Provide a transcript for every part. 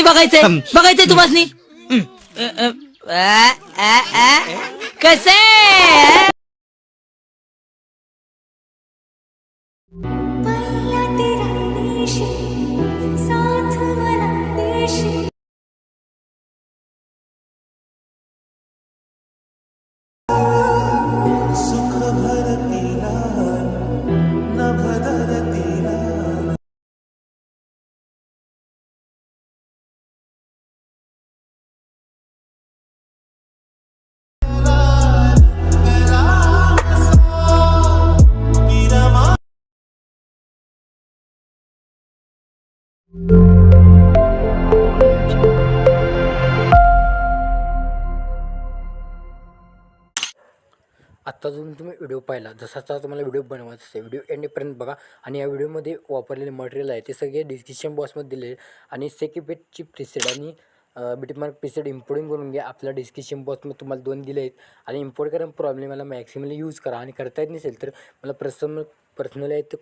बघायचंय. बघायचंय तुम्हाला कसे? आत्ता जो तुम्ही व्हिडिओ पाहिला जसाचा तुम्हाला व्हिडिओ बनवायचा असेल व्हिडिओ एंडपर्यंत बघा आणि या व्हिडिओमध्ये वापरलेले मटेरियल आहे ते सगळे डिस्क्रिप्शन बॉक्समध्ये दिले आणि सेकिपेटची प्रिसेड आणि बिटमार्क प्रिसेड इम्पोर्टिंग करून घ्या. आपल्या डिस्क्रिप्शन बॉक्समध्ये तुम्हाला दोन दिले आहेत आणि इम्पोर्ट करा प्रॉब्लेम मला मॅक्सिमली यूज करा आणि करता येत नसेल तर मला प्रसन्न पर्सनली आहे ते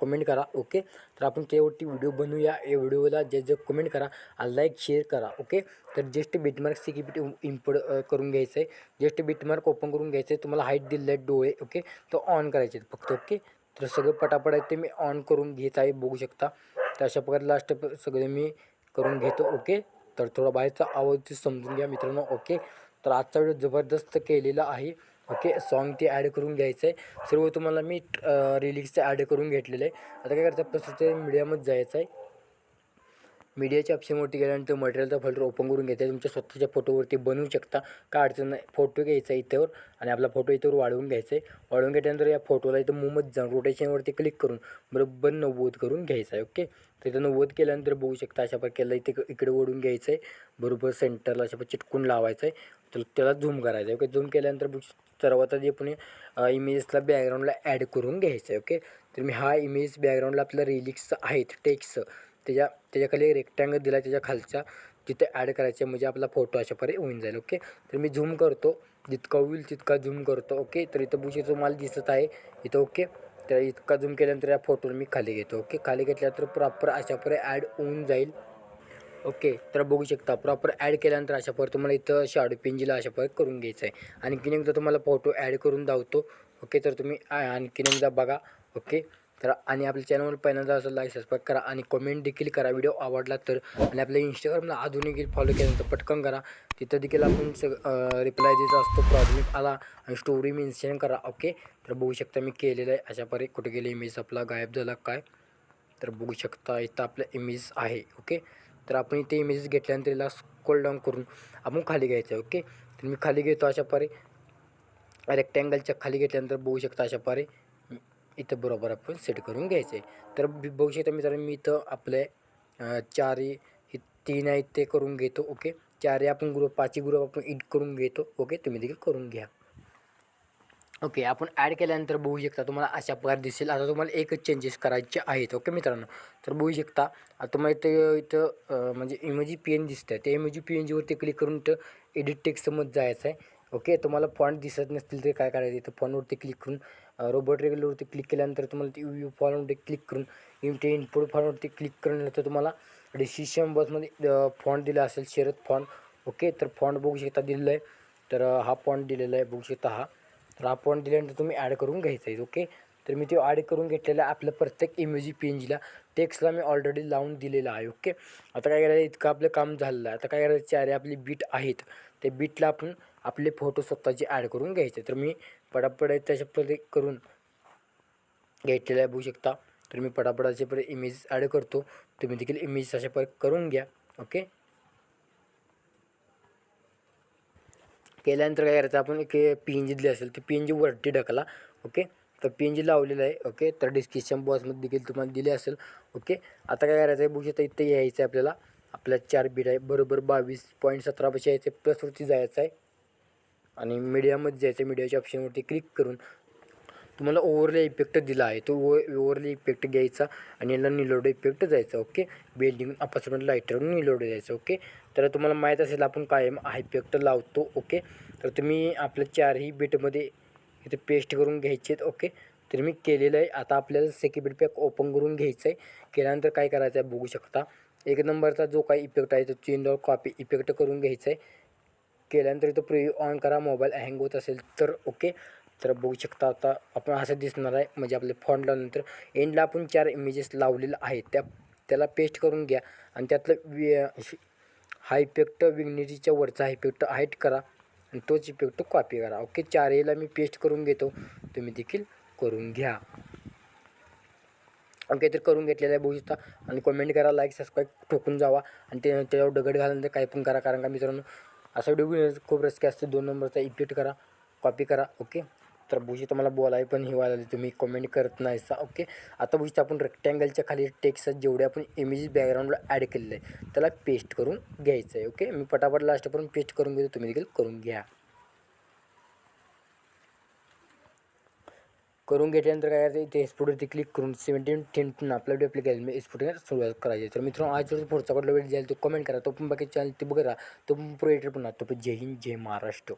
कमेंट करा ओके तर आपण त्यावरती व्हिडिओ बनवूया. या व्हिडिओला जे जे कमेंट करा लाईक शेअर करा ओके तर जस्ट बिटमार्क सिकिपिट इम्पोर्ट करून घ्यायचं आहे जस्ट बिटमार्क ओपन करून घ्यायचं आहे तुम्हाला हाईट दिलेलं आहे डोळे ओके तो ऑन करायचे आहेत फक्त ओके तर सगळं पटापट आहे ते मी ऑन करून घेत आहे बघू शकता. तर अशा प्रकारे लास्ट सगळे मी करून घेतो ओके तर थोडा बाहेरचा आवाज समजून घ्या मित्रांनो ओके तर आजचा व्हिडिओ जबरदस्त केलेला आहे. ओके सॉन्ग ते ॲड करून घ्यायचं आहे सर्व तुम्हाला मी रिलिक्सचं ॲड करून घेतलेलं आहे. आता काय करायचं आहे ते मीडियामध्ये जायचं आहे मीडियाच्या ऑप्शनवरती गेल्यानंतर मटेरियलचा फोल्डर ओपन करून घेते आहे तुमच्या स्वतःच्या फोटोवरती बनवू शकता. काय अडचण नाही. फोटो घ्यायचा आहे इथेवर आणि आपला फोटो इथेवर वाढवून घ्यायचा आहे वाढवून घेतल्यानंतर या फोटोला इथं मूवमध्ये जाऊन रोटेशनवरती क्लिक करून बरोबर नव्वद करून घ्यायचा आहे ओके तर इथं नव्वद केल्यानंतर बघू शकता अशा प्रकारे इथे इकडे ओढून घ्यायचं आहे बरोबर सेंटरला अशा चिटकून लावायचं आहे तर त्याला झूम करायचं आहे ओके झूम केल्यानंतर बघू सर्वात आधी आपण इमेजेसला बॅकग्राऊंडला ॲड करून घ्यायचं आहे ओके तर मी हा इमेज बॅकग्राऊंडला आपलं रिलिक्स आहेत टेक्स त्याच्या त्याच्याखाली रेक्टँगल दिला त्याच्या खालचा. तिथे ॲड करायचे म्हणजे आपला फोटो अशा होऊन जाईल ओके तर मी झूम करतो. जितका होईल तितका झूम करतो ओके तर इथं बुशी तुम्हाला दिसत आहे. इथं ओके तर इतका झूम केल्यानंतर या फोटोला मी खाली घेतो ओके खाली घेतल्यानंतर प्रॉपर अशा ॲड होऊन जाईल ओके तर बघू शकता प्रॉपर ॲड केल्यानंतर अशा तुम्हाला इथं शाडू पिंजीला अशा करून घ्यायचं आहे. आणखीन एकदा तुम्हाला फोटो ॲड करून धावतो ओके तर तुम्ही आणखीन एकदा बघा ओके तर आणि आपल्या चॅनलवर पहिल्यांदा असं लाईक सबस्क्राईब करा आणि कमेंट देखील करा. व्हिडिओ आवडला तर आणि आपल्या इंस्टाग्रामला अजून देखील फॉलो केल्यानंतर पटकन करा. तिथं देखील आपण सग रिप्लाय द्यायचा असतो. प्रॉब्लेम आला आणि स्टोरी मेन्शन करा. ओके तर बघू शकता मी केलेलं आहे. अशा परे कुठे गेले? इमेज आपला गायब झाला काय? तर बघू शकता इथं आपलं इमेज आहे. ओके तर आपण इथे इमेजेस घेतल्यानंतर याला स्कोल डाऊन करून आपण खाली घ्यायचं आहे. ओके तर मी खाली घेतो अशा पारे रेक्टँगलच्या खाली घेतल्यानंतर बघू शकता अशा पारे इथं बरोबर आपण सेट करून घ्यायचं आहे तर बघू शकता मित्रांनो मी इथं आपले चारही चारी हे तीन आहेत ते करून घेतो ओके चारही आपण ग्रुप पाचही ग्रुप आपण इट करून घेतो ओके तुम्ही देखील करून घ्या. ओके आपण ॲड केल्यानंतर बघू शकता तुम्हाला अशा प्रकारे दिसेल. आता तुम्हाला एकच चेंजेस करायचे आहेत ओके मित्रांनो? तर बघू शकता तुम्हाला इथं इथं म्हणजे इमोजी पी एन दिसतं त्या इमोजी पी एन जीवरती क्लिक करून इथं एडिट टेक्स्टमध्ये जायचं आहे ओके तुम्हाला फॉन्ट दिसत नसतील तर काय करायचं? इथं फॉन्टवरती क्लिक करून रोबोट रेग्युलरवरती क्लिक केल्यानंतर तुम्हाला ती यू फॉर्मवरती क्लिक करून इमटे इनपुट फॉर्मवरती क्लिक केल्यानंतर तुम्हाला डिसिशन बॉक्समध्ये फॉन्ट दिला असेल शरद फॉन्ट ओके तर फॉन्ट बघू शकता दिलेलं आहे. तर हा फॉन्ट दिलेला आहे बघू शकता हा. तर हा फॉन्ट दिल्यानंतर तुम्ही ॲड करून घ्यायचा आहे ओके? तर मी ते ॲड करून घेतलेलं आहे आपलं प्रत्येक इमेजी पी एन जीला टेक्स्टला मी ऑलरेडी लावून दिलेलं आहे ओके? आता काय करायचं? इतकं आपलं काम झालेलं आहे. आता काय करायचं? चारे आपली बीट आहेत. ते बीटला आपण आपले फोटो स्वतःचे ॲड करून घ्यायचे. तर मी पटापट त्याच्या प्रकारे करून घेतलेलं आहे बघू शकता. तर मी पटापटाचे पर इमेज ॲड करतो. तुम्ही देखील इमेज अशा पर करून घ्या. ओके केल्यानंतर काय करायचं आपण एक पी एन जी दिली असेल तर पी एन जी वरती ढकला. ओके तर पी एन जी लावलेलं आहे. ओके तर डिस्क्रिप्शन बॉक्समध्ये देखील तुम्हाला दिले असेल. ओके आता काय करायचं आहे बघू शकता इथे यायचं आहे आपल्याला. आपल्या चार बीड आहे. बरोबर बावीस पॉईंट सतरापाशी यायचं. आहे प्लसवरती जायचं आहे. आणि मीडियामध्ये जायचं आहे मीडियाच्या ऑप्शनवरती क्लिक करून तुम्हाला ओवरले इफेक्ट दिला आहे. तो ओ ओवरले इफेक्ट घ्यायचा आणि याला निलोड इफेक्ट जायचा ओके बिल्डिंग अपार्टमेंट लाईटवर निलोड जायचं ओके तर तुम्हाला माहीत असेल आपण कायम हा इफेक्ट लावतो ओके तर तुम्ही आपल्या चारही बीटमध्ये इथे पेस्ट करून घ्यायचे आहेत ओके तर मी केलेलं आहे. आता आपल्याला सेकंड बीट पॅक ओपन करून घ्यायचं आहे. केल्यानंतर काय करायचं आहे बघू शकता. एक नंबरचा जो काही इफेक्ट आहे तो चेंजवर कॉपी इफेक्ट करून घ्यायचा आहे. केल्यानंतर इथं प्रिव्ह्यू ऑन करा मोबाईल हँग होत असेल तर ओके तर बघू शकता आता आपण असं दिसणार आहे म्हणजे आपले फॉन्ट लावल्यानंतर. एंडला आपण चार इमेजेस लावलेलं आहे त्या त्याला पेस्ट करून घ्या. आणि त्यातलं वि हा इफेक्ट विग्नेरीच्या वरचा हा इफेक्ट हाईट करा. आणि तोच इफेक्ट कॉपी करा. ओके चारहीला मी पेस्ट करून घेतो. तुम्ही देखील करून घ्या. ओके तर करून घेतलेलं आहे बघू शकता. आणि कमेंट करा लाईक सबस्क्राईब ठोकून जावा. आणि ते त्याच्यावर दगड घालून काही पण करा. कारण का मित्रांनो असा व्हिडिओ खूप रस्क असतो दोन नंबरचा इफेक्ट करा कॉपी करा ओके तर बघू तुम्हाला मला बोलाय पण हे व्हायला तुम्ही कमेंट करत नाही सा ओके आता बघू आपण रेक्टँगलच्या खाली टेक्स्ट जेवढे आपण इमेज बॅकग्राऊंडला ॲड केलेलं आहे त्याला पेस्ट करून घ्यायचं आहे ओके मी पटापट लास्टपर्यंत पेस्ट करून घेतो तुम्ही देखील करून घ्या. करून घेतल्यानंतर काय करायचं इथे एक्सपोर्टवरती क्लिक करून सेवन्टीन टेन आपला व्हिडिओ आपल्या मी एक्सपोर्ट सुरुवात करायची. तर मित्रांनो आज जर पुढचा कुठला वेळ जाईल तो कमेंट करा. तो पण बाकी चॅनल ते बघा. तो पण प्रोएटर पण तो पण जय हिंद जय महाराष्ट्र.